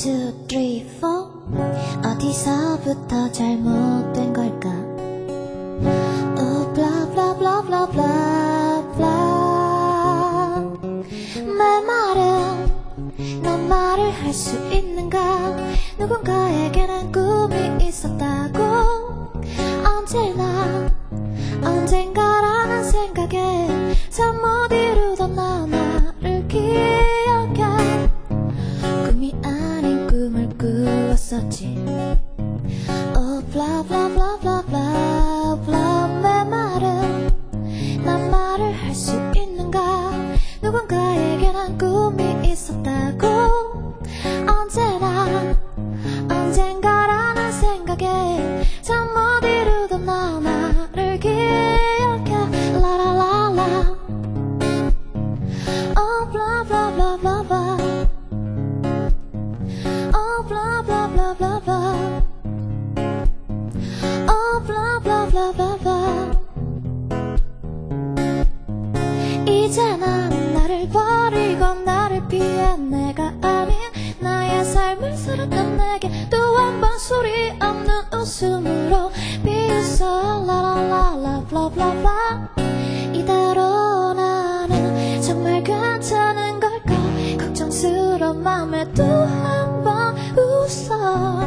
two, three, four. 어디서부터 잘못된 걸까? Oh blah blah blah blah blah blah. 내 말은 난 말을 할 수 있는가? 누군가에게는 꿈이 있었다고. 언제나 언젠가라는 생각에 잠못 이루던 나 나를 기 꾸었었지. Oh blah blah blah blah blah blah 내 말은 난 말을 할 수 있는가? 누군가에게는 꿈이 있었다고 이제 난 나를 버리고 나를 피한 내가 아닌 나의 삶을 살았던 내게 또 한 번 소리 없는 웃음으로 비웃어. 라라라라블라블라. 이대로 나는 정말 괜찮은 걸까? 걱정스러운 마음에 또 한 번 웃어.